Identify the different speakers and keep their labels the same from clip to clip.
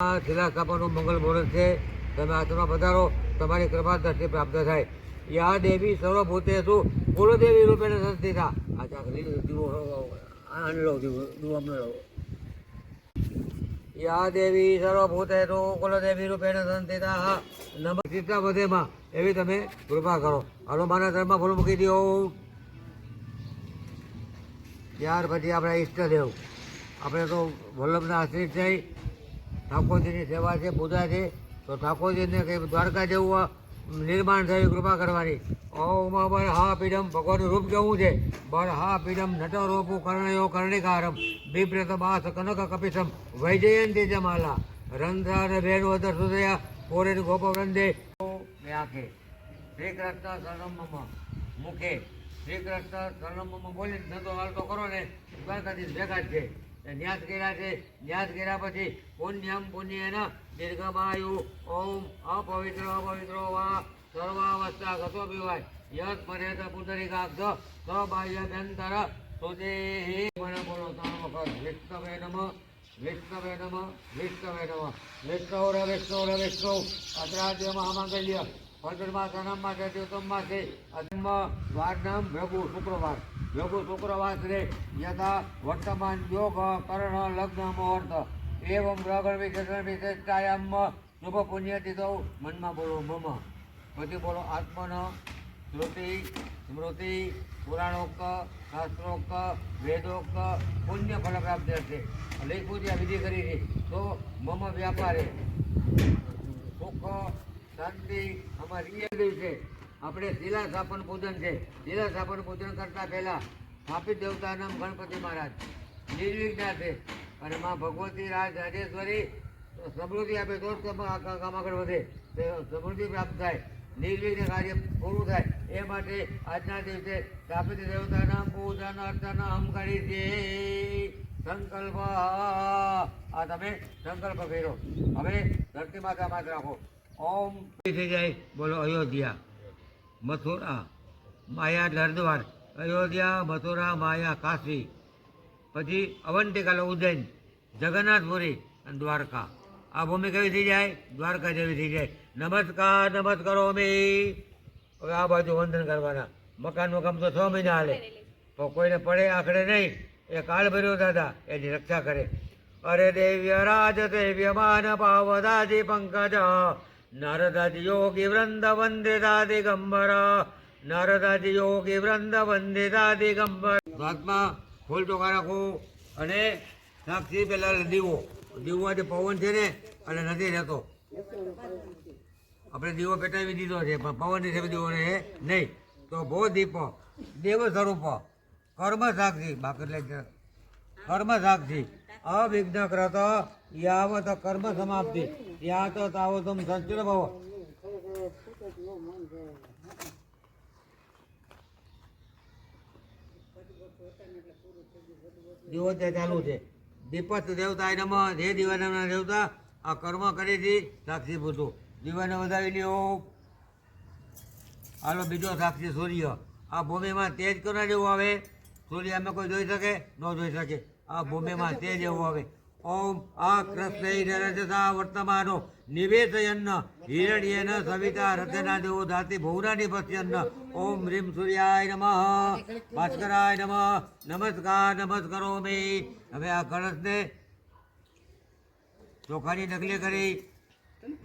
Speaker 1: આ છેલ્લા સ્થાપનનું મંગલ મુહૂર્ત છે. તમે આશ્રમમાં પધારો તમારી કૃપા દ્રષ્ટિ પ્રાપ્ત થાય. યા દેવી સર્વભૂતેષુ કુલદેવી રૂપે સંસ્થિતા. આ ચાક લીલું દીવો આને લો દીવો દીવો અમને લો યા દેવી સર્વભૂતેષુ કુલદેવી રૂપેણ સંસ્થિતા. નમ ચિત્તા વધેમાં એવી તમે કૃપા કરો. હનુમાન ધર્મમાં ફૂલ મૂકી દો. ત્યાર પછી આપણા ઈષ્ટદેવ. આપણે તો વલ્લભના આશ્રિત છે ઠાકોરજીની સેવા છે, પૂજા છે, તો ઠાકોરજીને કંઈ દ્વારકા જેવું નિર્માણ થયું કૃપા કરવાની. ઓમ બર હા પીડમ ભગવાનનું રૂપ કેવું છે. બર હા પીડમ નટો રૂપુ કર્ણયો, કર્ણિકારમ બિપ્રત બાસ કનક કપિસમ વૈજયંતી જમાલા રંધ્રા અને બેન વદર સુદયા પોરેન ગોપ વૃંદે આંખે. શ્રી કૃષ્ણ શરણમ મુખે શ્રી કૃષ્ણ શરણમ બોલી ધંધો હાલતો કરો ને. દ્વારકાધીશ ભેગા જ છે. ન્યાસ કર્યા છે. ન્યાસ કર્યા પછી પુણ્યમ પુણ્યના દીર્ઘમાયુ. ઓમ અપવિત્ર, અપવિત્રો વા સર્વાવસ્થા ગતો પીવાય યત પરેત પુંડરીકાક્ષ સબાહ્યભ્યંતર સુદેહી મને બોલો ત્રણ વખત વિષ્ણવે નમ વિષ્ણવે નમ વિષ્ણવે નમ. વિષ્ણવ વિષ્ણુર વિષ્ણવ અદ્રાદ્ય, મહામાંગલ્ય. પંચમા સનમમાં છે છે અધમ વારનામ ભેગું શુક્રવાર. ભેગું શુક્રવાર છે યથા વર્તમાન યોગ કરણ લગ્ન મુહૂર્ત. એવમ ગ્રહણ વિશેષણ વિશેષતાયામ. શુભ પુણ્યતિથૌ મનમાં બોલો મમ. પછી બોલો આત્મન. શ્રુતિ, સ્મૃતિ, પુરાણોક્ત, શાસ્ત્રોક્ત, વેદોક્ત. પુણ્ય ફળ પ્રાપ્ત છે લઈ આ વિધિ કરી તો મમ વ્યાપારે. સુખ શાંતિ અમારી એ દિવસે આપણે શિલા સ્થાપન પૂજન છે. શિલા સ્થાપન પૂજન કરતા પહેલા સ્થાપિત દેવતા નામ ગણપતિ મહારાજ. નિર્વિઘ્ના છે. અને માં ભગવતી રાજ રાજેશ્વરી, સમૃદ્ધિ આપે તો કામ આગળ વધે. સમૃદ્ધિ પ્રાપ્ત થાય. નિર્વિઘ્ન કાર્ય પૂરું થાય. એ માટે આજના દિવસે સ્થાપિત દેવતાના પૂજન, અર્ચન હમ કરી છે. સંકલ્પ. આ તમે સંકલ્પ કર્યો. હવે ધરતી માતા માત રાખો. ઓમ. થઈ જાય. બોલો, અયોધ્યા. મથુરા, માયા એટલે અયોધ્યા, મથુરા, માયા કાશી. પછી અવંતિકાલ ઉજ્જૈન જગન્નાથપુરી અને દ્વારકા. આ ભૂમિ કેવી થઈ જાય? દ્વારકા જેવી થઈ જાય. નમસ્કાર, નમસ્કારો, અમે. હવે આ બાજુ વંદન કરવાના. મકાનનું કામ તો છ મહિના હાલે. તો કોઈને પડે આખડે નહીં. એ કાળ ભર્યો દાદા. એની રક્ષા કરે. અરે દેવ્ય રાજ, દેવ્ય માન પાવદાજી પંકજ. નારદાજી યોગી વૃંદ વંદિતા દિગંબર નારદાજી યોગી વૃંદ વંદિતા દિગંબર હાથમાં ફૂલ ચોખા રાખો અને સાક્ષી પેલા દીવો. દીવોમાંથી પવન છે ને, અને નથી રહેતો. આપણે દીવો પેટાવી દીધો છે, પણ પવનની છે દીવો રહે નહીં, તો ભો દીપ દેવ સ્વરૂપ કર્મ સાક્ષી. બાકી એટલે કર્મ સાક્ષી. અવિઘ્ન કરત યાવત કર્મ સમાપ્તિ યાત તાવતમ સંચિર ભવ દીવો ચાલુ છે દીપસ્થ દેવતા નમ હે દીવાના દેવતા આ કર્મ કરી હતી સાક્ષી પૂછું દીવાને વધાવી લ્યો હાલો બીજો સાક્ષી સૂર્ય આ ભૂમિમાં તેજ કોના જેવું આવે સૂર્ય અમે કોઈ જોઈ શકે ન જોઈ શકે આ ભૂમિમાં તે જેવું આવે. ઓમ આ કૃષ્ણ વર્તમાનો નિવેશયન્ન હિરણ્યેન સવિતા રથના દેવો ધાતિ ભુવનાની પશ્યન્ન. ઓમ રીમ સૂર્યાય નમઃ. ભાસ્કરાય નમઃ. નમસ્કાર, નમસ્કારો મે. હવે આ કળશને ચોખાની નકલી કરી.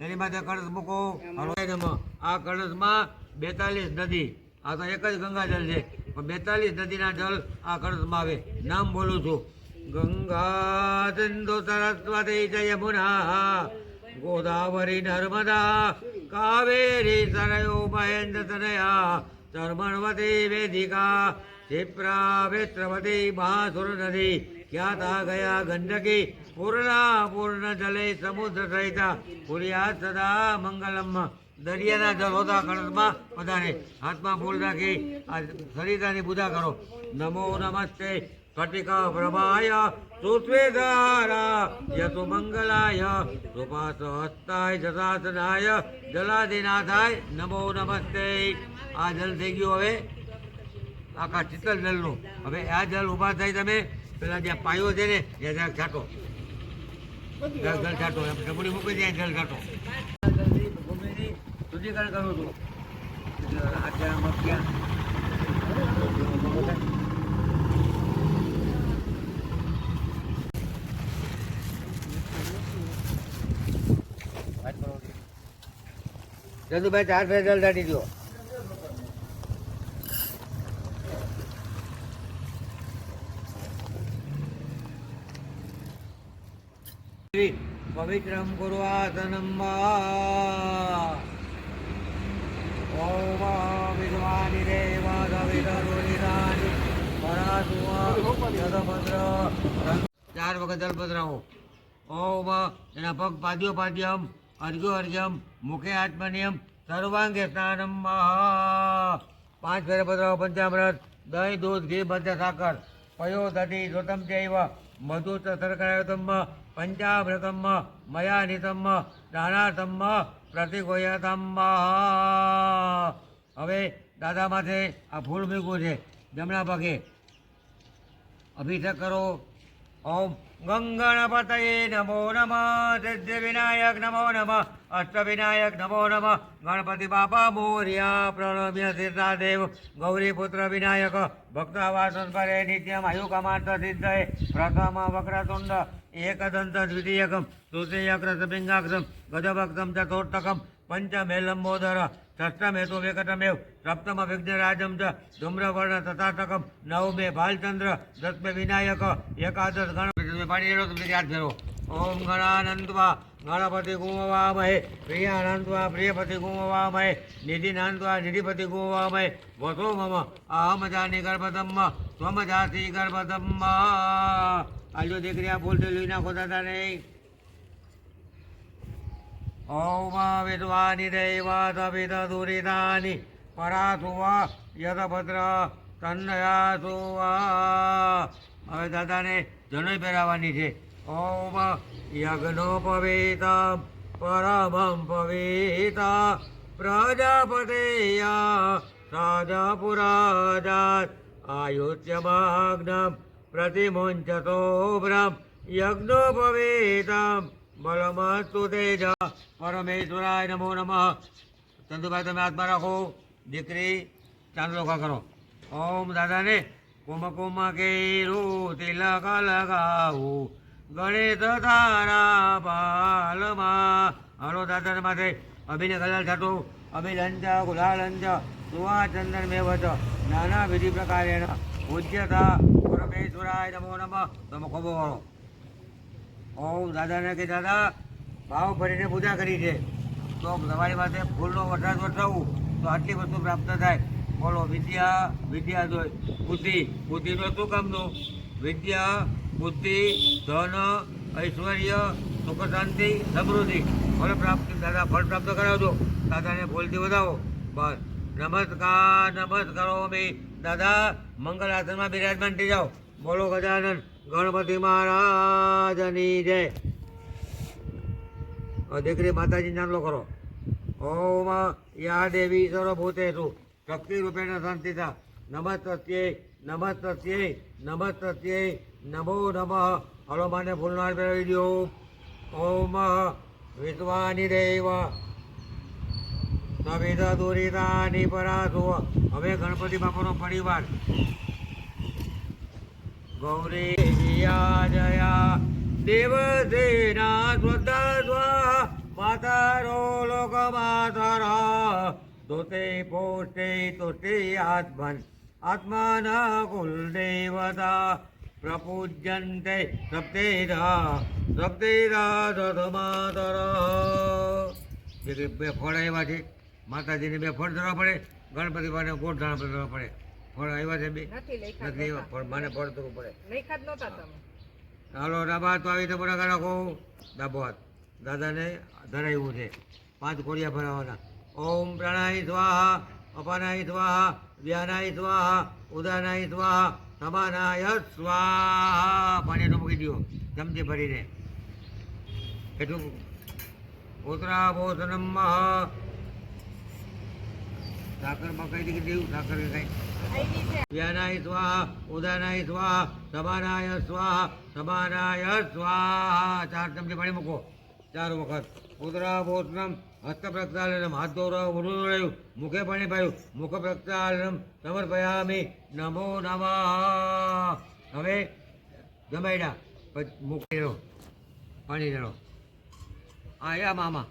Speaker 1: એની માટે કળશ મૂકો. હળવાય નમઃ. આ કળશમાં બેતાલીસ નદી. આ તો એક જ ગંગાજળ છે. પણ બેતાલીસ નદીના જળ આ કળશમાં આવે. નામ બોલું છું. ગંગા સિંધુ સરસ્વતી જય યમુના ગોદાવરી નર્મદા કાવેરી સરયો મહેન્દ્ર તનયા ચર્મણવતી વેદિકા ક્ષિપ્રા વેત્રવતી મહાસુર નદી ખ્યાતા ગયા ગંડકી પૂર્ણા પૂર્ણ જલે સમુદ્ર સહિતા પુર્યા સદા મંગલમ દરિયાના હોતા કળશમાં બધાને હાથમાં ફૂલ રાખી આ સરિતાની પૂજા કરો નમો નમસ્તે સુસ્વેદારા તો મંગલાય સુપાસ હસ્તાય જસાસનાય જલાધિનાથાય નમો નમસ્તે. આ જલ થઈ ગયું હવે. આખા શીતળ જલનું. હવે આ જલ ઊભા થઈ તમે. પેલા જે પાયો છે ને, ત્યાં જરાક છાંટો. જલ છાંટો. ડબડી મૂકી દે જલ છાંટો. શુદ્ધિકરણ કરું છું. આટલા મક્યા જદુભાઈ ચાર ફેર છાંટી દો પવિત્રમ કુર્વાસનમ ઓમ વિદ્વાનિ દેવાદવિદરુનિદાનિ પરાસુવા ચાર વખત જલ પધરાવો ઓમ એના પગ પાદ્યો પાદ્યમ, અર્ઘ્યો અર્ઘ્યમ. મુખે આત્મનિયમ સર્વાંગે સ્નાનમ પાંચ ફેરે પધરાવો પંચામૃત, દહીં, દૂધ, ઘી મધ્ય સાકર. પયો દધી, જોતમ જૈવ મધુ શર્કરાયુતમ પંચામૃતમ મયાનિતમ દાનાતમ પ્રતિગોયતમ હવે દાદા માથે આ ફૂલ મૂક્યું છે. જમણા પગે. અભિષેક કરો. ઓમ ગંગણપતયે નમો નમઃ સિદ્ધિ વિનાયક નમો નમઃ અષ્ટ વિનાયક નમો નમઃ ગણપતિ બાપા મોર્યા પ્રણમ્ય સીતાદેવ ગૌરીપુત્ર વિનાયક ભક્તાવાસન કરે નિત્યમ આયુકમાર્થ સિદ્ધય પ્રથમ વક્રતુંડ એકદંત દ્વિતીયકમ તૃતીયક્રસપિંગાક્ષમ ગજભક્તમ ચતુર્થકમ પંચમેલંબોદર ષષ્ઠમેતુ વિકટમેવ સપ્તમ વિઘ્નરાજમ ચ, ધૂમ્રવર્ણ તથાતકમ નવમે ભાલચંદ્ર, દસમે વિનાયક, એકાદશ ગણ પાણી રેડો તમને યાદ કરો. ઓમ ગણાનંદવા, ગણપતિ ગુમવામહે. પ્રિયાનંદવા, પ્રિયપતિ ગુમવામહે. નિધિનાંદવા, નિધિપતિ ગુમવામહે. વસો મમ, અહમ જાની ગર્ભધમ્મ ત્વમ જાતિ ગર્ભધમ્મ. આજો દીકરી, આ બોલતે લઈ નાખો દાદા નહીં ઓમ વિદ્વાનિ દૈવાદવિદુરિદાનિ પરાસુવા યદભદ્ર તન્નયાસુવા હવે દાદાને જનોઈ પહેરાવાની છે। ઓમ યજ્ઞોપવેતમ પરમં પવિતા પ્રજાપતેયા રાજાપુરાજાત, આયુષ્યમાગ્નમ, પ્રતિમુંચતો બ્રહ્મ યજ્ઞોપવેતમ બલમસ્તુ તેજ પરમેશ્વરાય નમો નમઃ. ચંદુભાઈ, તમે હાથમાં રાખો. દીકરી, ચાંદલો કરો. ઓમ દાદાને કુમ કુમ કેરું તિલક લગાવું ગણેશ તારા બાલમાં હલો દાદા માથે અભિને કલાલ થતો અભિલંજ ગુલાલંજ સુવાચંદન મેવત. નાના વિધિ પ્રકારેણ પૂજ્યતા પરમેશ્વરાય નમો નમઃ. તમે ખોબો વાળો. ઓમ દાદાને કે, દાદા ભાવ ભરીને પૂજા કરી છે. તો તમારી પાસે ફૂલનો વરસાદ વરસાવું, તો આટલી વસ્તુ પ્રાપ્ત થાય. બોલો, વિદ્યા વિદ્યા જોઈ બુદ્ધિ, બુદ્ધિનું શું કામનું? વિદ્યા, બુદ્ધિ, ધન, ઐશ્વર્ય, સુખ, શાંતિ, સમૃદ્ધિ. ફળ પ્રાપ્ત, દાદા, ફળ પ્રાપ્ત કરાવજો. દાદાને ફૂલથી વધાવો. બસ. નમસ્કાર, નમસ્કારો મેં દાદા, મંગલ આસનમાં બિરાજમાન થઈ જાઓ. બોલો ગજાનન, ગણપતિ મહારાજની જય. દીકરી માતાજી નામલો કરો. ઓમ યા દેવી સર્વભૂતેષુ. શક્તિ રૂપેણ સંસ્થિતા નમસ્તસ્યે નમસ્તસ્યે નમસ્તસ્યે, નમો નમઃ. હલો, માને ફૂલનાર પહેરાવી દો. ઓમ વિદ્વાની દેવ. સવિધ દુરિતાની પરાસુ હવે ગણપતિ બાપાનો પરિવાર. ગૌરીયા જયા દેવસેના સ્વતા સ્વા માતારો લોક માતર દોતે પોષ્ટે તુષ્ટે આત્મન આત્માના કુલદેવતા પ્રપૂજ્યંતે સપ્તેરા સપ્તેરા દધમાતર બે ફળ આવ્યા છે માતાજીને બે ફળ ધરવા પડે ગણપતિ બાને ગોળ ધરવા પડે ફળ આવ્યા છે બે.
Speaker 2: નથી
Speaker 1: આવ્યા ફળ માને ફળ ધરવું પડે
Speaker 2: નહોતા તમે.
Speaker 1: હાલો ડાબા તો આવી તો બરાબર રાખો. ડાબો હાથ. દાદાને ધરાવ્યું છે. પાંચ કોડિયા ભરાવાના. ઓમ પ્રાણાય સ્વાહા અપાનાય સ્વાહા વ્યાનાય સ્વાહા ઉદાનાય સ્વાહા સમાનાય સ્વાહા. પાણીનું મૂકી દો ચમચી ભરીને. એટલું ઉતરા ભોજનમ સાકરમાં કઈ દીધી દેવું સાકર કઈ વ્યાનાય સ્વાહા ઉદાનાય સ્વાહા સભાનાય સ્વાહા સમાનાય સ્વાહા. ચાર ચમચી પાણી મૂકો. ચાર વખત. ઉદરાભોષણમ હસ્ત પ્રક્ષાલનમ હાથ દોરો ઉડું રહ્યું. મુખે પાણી પાયું. મુખ પ્રક્ષાલનમ સમર્પયામિ. નમો નમઃ. હવે જમાડ્યા પછી મૂકી પાણી રેડો. આયા મામા.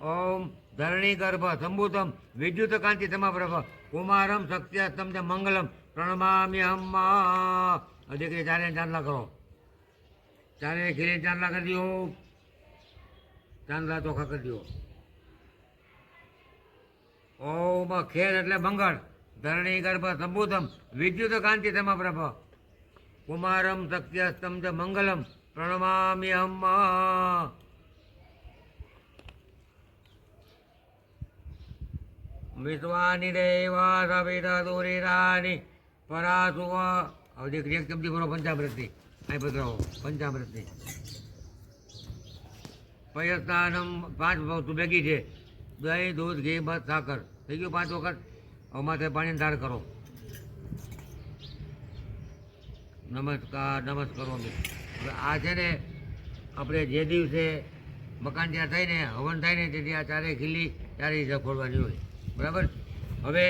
Speaker 1: ઓમ ધરણી ગર્ભ સંબુતમ વિદ્યુત કાંતિ સમાપ્રભ કુમારમ, સત્યસ્તમ ચ મંગલમ પ્રણમામ્ય હમ્મા દીકરી ચારે ચાંદલા કરો. ચારે ખીરે ચાંદલા કરી દો. ચાંદલા ચોખા કરી દો. ઓમ ખેર એટલે મંગળ. ધરણી ગર્ભ સંબુતમ વિદ્યુત કાંતિ સમાપ્રભ કુમારમ, સત્યસ્તમ ચ મંગલમ પ્રણમામ્ય વિશ્વાની દેવા સવિતા દુરીરાની પરાસુવ. હવે દેખ એક ચમચી ભરો પંચામૃતની. અહીં પધરાવો પંચામૃતની. પયસ્નાનમ પાંચ વસ્તુ ભેગી છે. દહીં, દૂધ, ઘી, મધ, સાકર. થઈ ગયું પાંચ વખત? હવે માથે પાણી ધાર કરો. નમસ્કાર, નમસ્કારો હવે આ છે ને, આપણે જે દિવસે મકાન ત્યાં થાય ને હવન થાય ને, તેથી આ ચારે ખીલી ચારે ખોલવાની હોય. બરાબર? હવે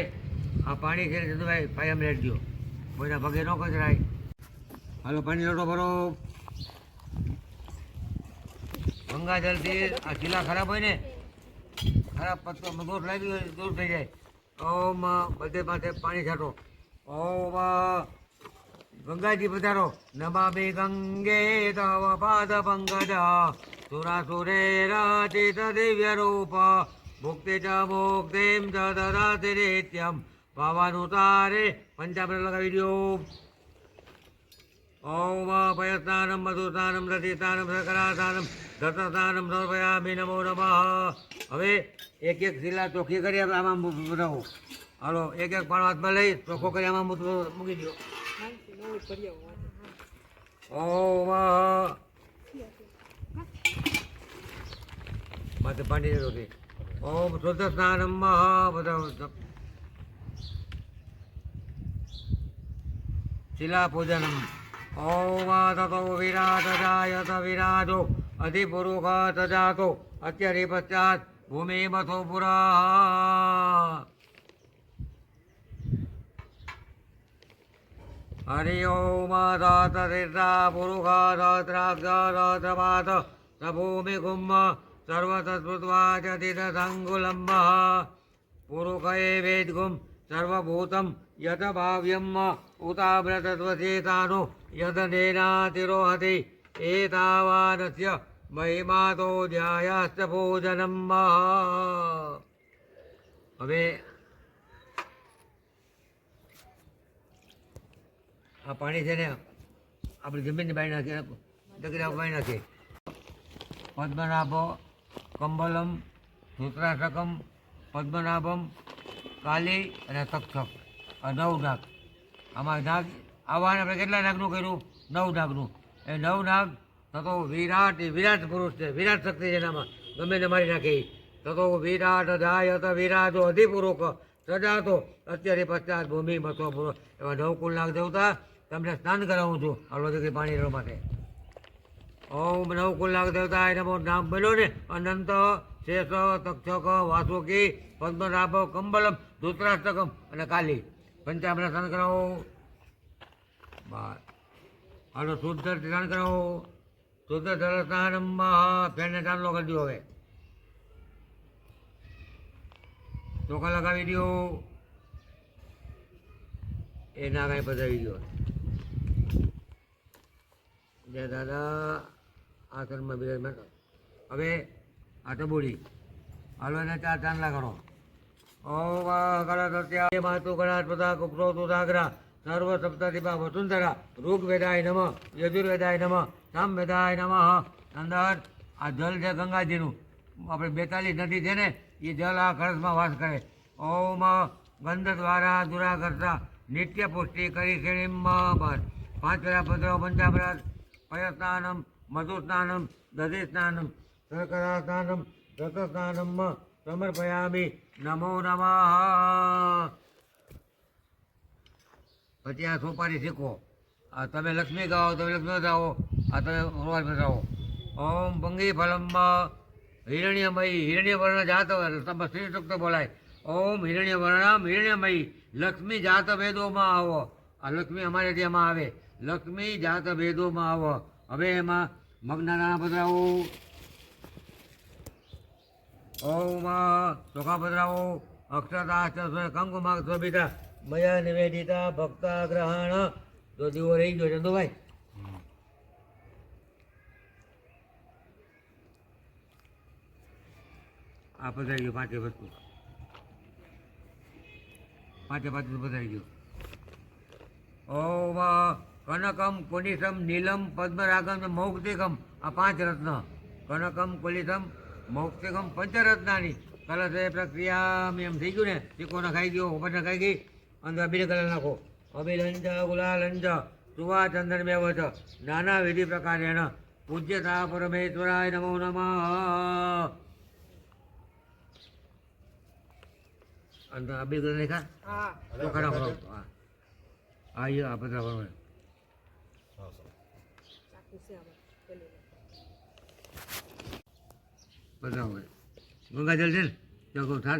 Speaker 1: આ પાણી છે ને જતુભાઈ પાયમ રેડજો. કોઈના પગે ન કચરાય. હાલો, પાણી લોટો ભરો. ગંગાજળથી આ શીલા ખરાબ હોય ને, ખરાબ પત્તો દૂર લાગી હોય, દૂર થઈ જાય. ઓમ બધે માથે પાણી છાંટો. ઓમ ગંગાજી પધારો. નમામિ ગંગે તવ પાદ પંકજ. સુરાસુરે રાચિત દિવ્ય રૂપ. મુક્તિ ચ મુક્તિમ ચ દદાતિ નિત્યમ પાવાનુતારે પંચામૃત લગાવી દો ઓમ પયસ્નાનમ મધુસ્નાનમ રથિસ્નાનમ શકરાસ્નાનમ દત્તસ્નાનમ સમર્પયામિ નમો નમઃ હવે એક એક જિલ્લા ચોખ્ખી કરી આમાં બનાવો. હાલો, એક એક પણ હાથમાં લઈ, ચોખ્ખો કરી આમાં મૂક- દો ઓમ માથે દેતો કે ઓમ શુદ્ધ સ્નાનમ બધા શિલાપૂજનમ. ઓમ તતો વિરાટ જાયત વિરાજો. અધિપુરુષ તજાતો. અત્યારે પશ્ચાત ભૂમિ મથો પુરા હરિ ઓમ દાત તીર્થા પુરુષા દાત્રાક્ષ દાત સભૂમિ કુંભ સર્વતસ્મૃત્વા ચ તીર્થસંગુલંબ પુરુષે વેદગુમ સર્વભૂતમ યત ભાવ્યમ ઉતાવ્રતત્વચેતાનો યદનેનાતિરોહતિ એતાવાનસ્ય મહિમાતો ધ્યાયાસ્ત ભોજનમ હવે આ પાણી છે ને, આપણે જમીનની બાઈ નાખીએ દગડા બાઈ નાખીએ. પદ્મનાભો કંબલમ ધૂતરાશકમ પદ્મનાભમ, કાલી અને તક્ષક આ નવ નાગ. આમાં નાગ, આવાને આપણે કેટલા નાગનું કર્યું? નવ નાગનું. એ નવ નાગ, તો વિરાટ, એ વિરાટ પુરુષ છે. વિરાટ શક્તિ જેનામાં ગમે ને મારી નાખે. તો તતો વિરાટ જાયત વિરાજો અધિપુરુષ સજાતો. અત્યારે પચાસ ભૂમિ મથો પૂરો. એવા નવ કુલ નાગ દેવતા તમને સ્નાન કરાવું છું. આ દીકરી પાણી માટે. ઓમ નવ કુલ્લાક દેવતાય નમો નામ બનો ને અનંત શેષ તક્ષક વાસુકી પદ્મનાભ કંબલમ ધૂતરાષ્ટકમ અને કાલી પંચામૃત સ્નાન કરાવો હાલો શુદ્ધ સ્નાન કરાવો શુદ્ધ જળ ફેરને ચાંદલો કરી દો હવે ચોખા લગાવી દો એ ના કાંઈ બધાવી દો જય દાદા આસનમાં બિરાજમાન હવે આ ટબુડી હાલો એને ચાર ચાંદલા કરો. ઓમ માતુ ગણાત કુપ્રો તુદાગ્રા સર્વ સપ્તતિપા વસુંધરા ઋગ નમઃ, યજુર્વેદાય નમઃ સામ નમઃ. અંદર આ જલ છે ગંગાજીનું. આપણે બેતાલીસ નદી છે ને, એ જલ આ કળશમાં વાસ કરે. ઓમ ગંધ દ્વારા દુરા કરતા નિત્ય પુષ્ટિ કરી શ્રેણીમાં પાંચ વેળા પંદર પંચામૃત. પયસ્નાનમ મધુસ્નાનમ, દધિસ્નાનમ શર્કરાસ્નાનમ રથસ્નાનમ સમર્પયામિ, નમો નમઃ. પછી આ સોપારી શીખો. આ તમે લક્ષ્મી ગાઓ, તમે લક્ષ્મી બતાવો આ તમે ભગવાન બતાવો ઓમ ભંગી ફલમ હિરણ્યમય, હિરણ્યવર્ણ જાત તમે શ્રી સૂક્ત બોલાય. ઓમ હિરણ્યવર્ણમ હિરણ્યમયી, લક્ષ્મી જાત ભેદોમાં આવો. આ લક્ષ્મી અમારે ત્યાંમાં આવે. લક્ષ્મી જાત ભેદોમાં આવો. હવે એમાં મગના નાના પધરાવો ઓમાં ચોખા પધરાવો અક્ષતા કંકુમાગ શોભિતા મયા નિવેદિતા ભક્તા ગ્રહણ તો દીવો રહી ગયો ચંદુભાઈ આ પધરાઈ ગયું, પાંચે વસ્તુ પાંચે પાંચ પધરાઈ ગયું. ઓમ કનકમ કુલિસમ નીલમ પદ્મરાગમ ને મૌક્તિકમ. આ પાંચ રત્ન. કનકમ કુલિસમ મૌક્તિકમ પંચરત્નાની. કલર એ પ્રક્રિયા એમ થઈ ગયું ને ચીકોને ખાઈ ગયો ઉપર ખાઈ ગઈ અંદર અભિનય કલર નાખો. અભિલંજ ગુલાલંજ સુવા ચંદન મેવ નાના વિધિ પ્રકારેણ પૂજ્યતા પરમેશ્વરાય નમો નમઃ. અંદર તો હા. હા. આ બધા બરોબર
Speaker 2: ચાકુ છે આમાં પેલું
Speaker 1: બધા હોય ગંગાજલ છે ને તો કહું થાર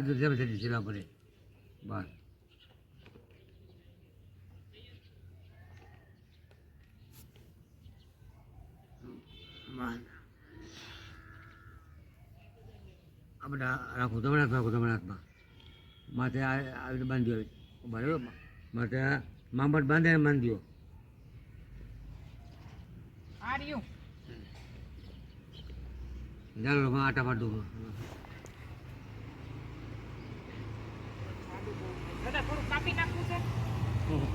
Speaker 1: આ બધા રાખું, તમારા રાખું હાથમાં. માથે આ આવી રીતે બાંધ્યો બરાબર માથે માંબટ બાંધીને બાંધ્યો.
Speaker 2: આ રહ્યું
Speaker 1: ચાલો આટા પાડ
Speaker 2: દાદા થોડું કાપી નાખવું છે?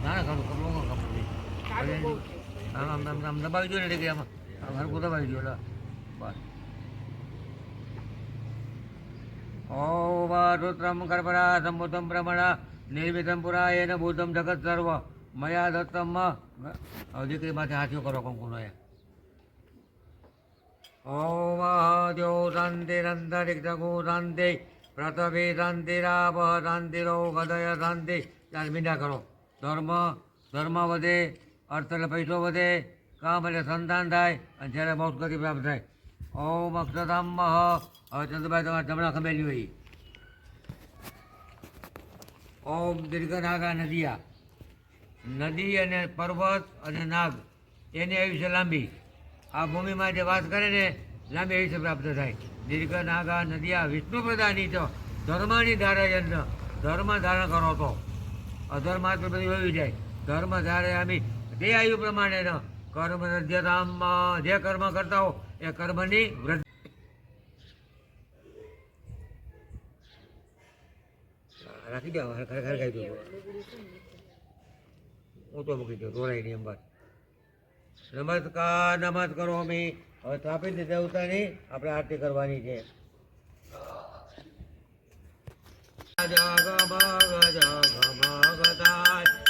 Speaker 1: ના કપડું કપડું નહીં આમ આમ આમ દબાવી દો ને કે આમાં. હરકું દબાવી દો બસ. નિર્મિતમ પુરા એને બુદ્ધમ જગત સર્વ. મયા દત્તમ હવે દીકરી માથે હાથીઓ કરો કંકુનો એ. ઓમ દ્યો શાંતિરંતરિક જગુ શાંતિ પૃથ્વી શાંતિરાપ શાંતિરો હૃદય શાંતિ ચાર કરો ધર્મ ધર્મ વધે અર્થ એટલે પૈસો વધે કામ એટલે સંતાન થાય અને જ્યારે મોક્ષ ગતિ પ્રાપ્ત થાય ઓમ અક્ષરધામ હવે ચંદ્રભાઈ તમારે જમણા ખમેલી હોય ઓમ દીર્ઘનાગા નદિયા નદી અને પર્વત અને નાગ એની આયુષ્ય લાંબી આ ભૂમિમાં જે વાત કરે ને લાંબી આયુષ્ય પ્રાપ્ત થાય. દીર્ઘ, નાગા, નદિયા વિષ્ણુ પ્રદાની તો ધર્મની ધારા ધર્મ ધારણ કરો તો. અધર્મ તો બધું વહી જાય. ધર્મ ધારે આમી. તે આયુ પ્રમાણે ન. કર્મ રજ્યધામમાં જે કર્મ કરતા હો, એ કર્મની વૃદ્ધિ. રાખી દો ખરેખર ખાઈ દઉં. હું તો મૂકી દઉં નહીં, એમ બસ નમસ્કાર નમસ્ કરો અમે હવે સ્થાપિત દેવતાની આપણે આરતી કરવાની છે. જાગ ભાગ થાય આરતી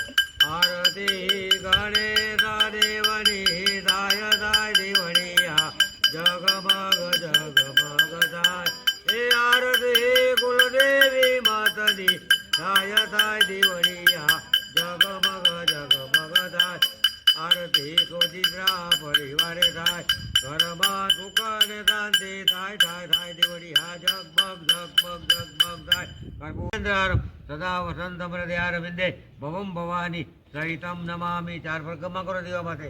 Speaker 1: વસંતમ ભવમ ભવાની સહિતમ નમામી ચાર પ્રકમા કરો દેવા માટે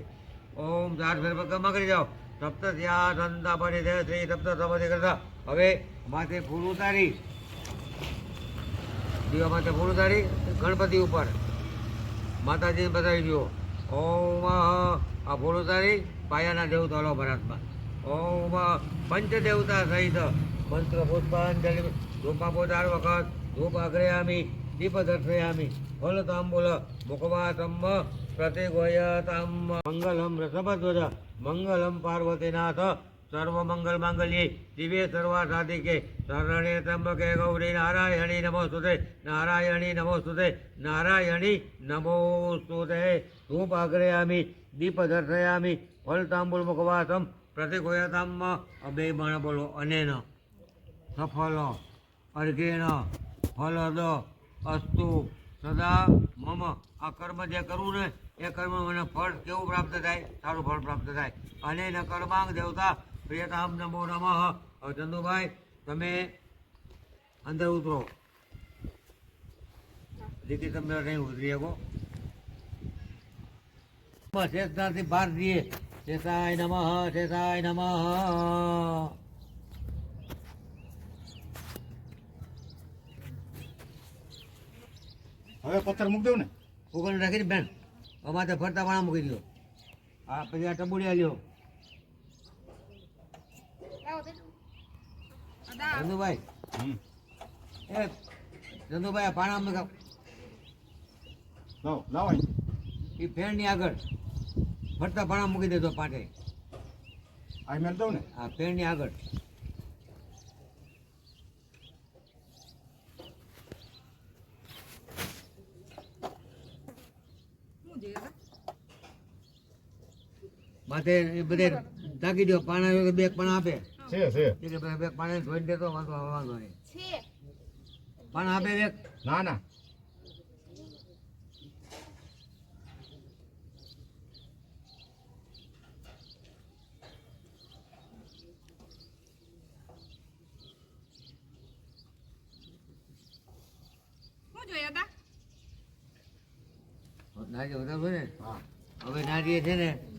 Speaker 1: ઓમ ચાર ફેર કરી જાઓ સપ્ત થયા સંતા પરિધે શ્રી સપ્ત સમધિ કરતા હવે માથે ફૂલ ઉતારી દીવા માથે ફૂલ ઉતારી ગણપતિ ઉપર માતાજીને બતાવી દો ઓમ આ ફૂલ ઉતારી પાયાના દેવતા લો ભરતમાં ઓમ પંચદેવતા સહિત મંત્ર પુષ્પાંજલિ ધૂપા પોતાર વખત ધૂપ અગ્રયામી દીપ દર્શયામી ફલ તાંબૂલ મુખવાતમ પ્રતિગોયતમ મંગલમ રસભધ્વજ મંગલમ પાર્વતીનાથ સર્વમંગલ માંગલ્યે દિવ્ય સર્વા સાધિકે શરણે ત્રંબકે ગૌરી નારાયણી નમોસ્તુતે નારાયણી નમોસ્તુતે નારાયણી નમોસ્તુતે ધૂપ અગ્રયામી દીપ દર્શયામી ફલ તાંબૂલ મુખવાસમ પ્રતિગોયતમ બે બાણ બોલો અનેન સફલ અર્ઘેણ ફલદ અસ્તુ સદા મમ. આ કર્મ જે કરવું ને, એ કર્મ મને ફળ કેવું પ્રાપ્ત થાય? સારું ફળ પ્રાપ્ત થાય. અને ન કર્માંગ દેવતા પ્રિયતામ નમો નમઃ. ચંદુભાઈ, તમે અંદર ઉતરો. દીકરી તમને નહીં ઉતરી શકો. શેષનાથી બહાર જઈએ. શેષાય નમઃ શેષાય નમઃ.
Speaker 3: હવે પથ્થર મૂકી દઉં ને.
Speaker 1: ઉગલ રાખીને બેન. અમારે તો ફરતા વાળા મૂકી દો આ પછી આ ટબુડિયા લ્યો ચંદુભાઈ એ ચંદુભાઈ આ પાણા મૂકા
Speaker 3: લાવો લાવો.
Speaker 1: એ ફેણની આગળ. ફરતા પાણા મૂકી દેજો પાટે.
Speaker 3: આ મેળ દઉં ને.
Speaker 1: આ ફેણની આગળ
Speaker 2: શું જોઈએ બા?
Speaker 1: માથે એ બધે ઢાંકી દો પાણા હોય તો બે પાણા આપે.
Speaker 3: છે છે.
Speaker 1: એ કે બે પાણા ધોઈને દેતો વાંધો વાંધો નહીં. પાણા આપે એક.
Speaker 3: ના ના.
Speaker 2: શું જોઈએ બા?
Speaker 1: નાજી વધારે હોય ને?
Speaker 3: હા.
Speaker 1: હવે નાજીએ છે ને
Speaker 2: ઈ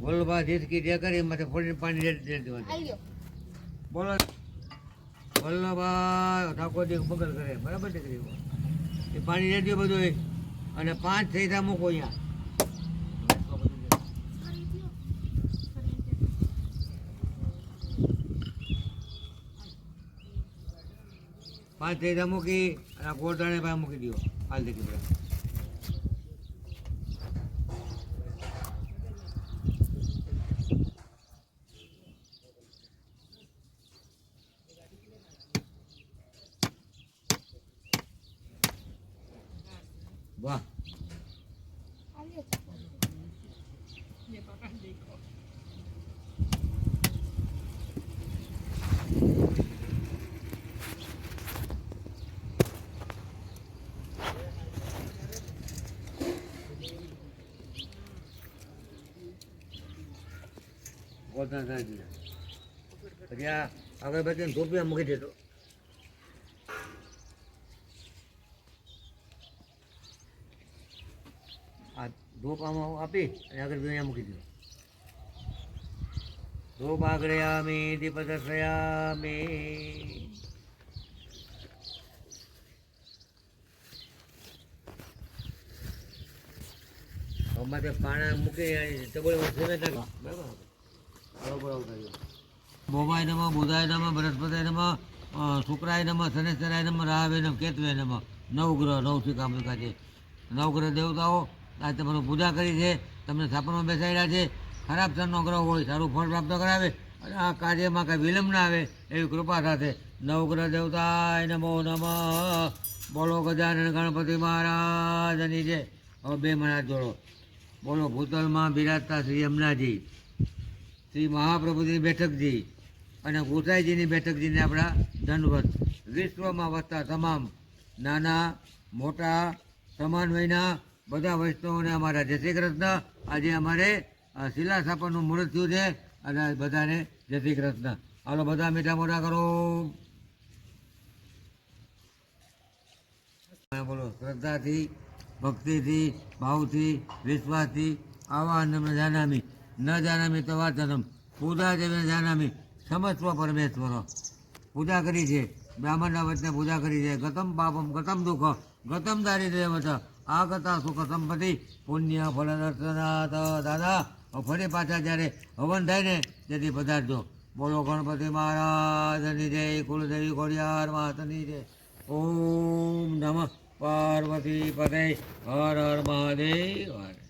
Speaker 2: તો
Speaker 1: બા જીતકી જે કરી માથે ફોડીને પાણી દે દેવાનું. બોલો. વલ્લભભાઈ ઠાકોરજી બગલ કરે. બરાબર દીકરી એ પાણી રેડ્યો બધું એ. અને પાંચ થઈતા મૂકો અહીંયા. પાંચ થઈ થઈતા મૂકી અને આ ગોળદાણે પાસે મૂકી દો હાલ દીકરી બધા. નાખી દીધા પછી આ અગરબત્તીને ધૂપિયા મૂકી દેતો આ ધૂપ આમાં આપી અને આગળ અહીંયા મૂકી દો ધૂપ આગ્રયામી દીપ દર્શયામી અમારે પાણા મૂકી ટબોળ સિમેન્ટ નાખી બરાબર? આવતા નમ બુધાય નમ બૃહસ્પતિ નમ શુક્રાય નમ શનેશ્વરાય નમ રાહવે નમ કેતવે નમ નવગ્રહ નવ શિકામૃકા છે. નવગ્રહ દેવતાઓ, આ તમારું પૂજા કરી છે, તમને સ્થાપનમાં બેસાડ્યા છે. ખરાબ સનનો ગ્રહ હોય, સારું ફળ પ્રાપ્ત કરાવે અને આ કાર્યમાં કાંઈ વિલંબ ના આવે એવી કૃપા સાથે નવગ્રહ દેવતાય નમો નમ. બોલો ગજાનન ગણપતિ મહારાજની છે હવે બે મહારાજ જોડો. બોલો ભૂતલમાં બિરાજતા શ્રી યમુનાજી. શ્રી મહાપ્રભુજીની બેઠકજી અને ગોસાઈજીની બેઠકજીને આપણા ધનવત વિશ્વમાં વસતા તમામ નાના, મોટા, સમાન વયના બધા વૈષ્ણવોને અમારા જય શ્રી કૃષ્ણ. આજે અમારે શિલા સ્થાપનનું મુહૂર્ત થયું છે અને બધાને જય શ્રી કૃષ્ણ. હાલો બધા મીઠા મોટા કરો. બોલો, શ્રદ્ધાથી, ભક્તિથી, ભાવથી, વિશ્વાસથી આવા અન્ન જાનામી. ન જાનામી તો વાચનમ પૂજા જેવી જાનામી સમસ્વ પરમેશ્વર. પૂજા કરી છે. બ્રાહ્મણના વચને પૂજા કરી છે. ગતમ પાપમ, ગતમ દુઃખ, ગતમ દારિદ્ર્ય વચ કથા સુખ સંપત્તિ, પુણ્ય, ફળ દર્શનાથ દાદા ફરી પાછા જ્યારે હવન થાય ને તેથી પધારજો. બોલો ગણપતિ મહારાજની જય. કુલદેવી ખોડિયાર માતની જય. ઓમ નમઃ. પાર્વતી પદે હર હર મહાદેવ. હર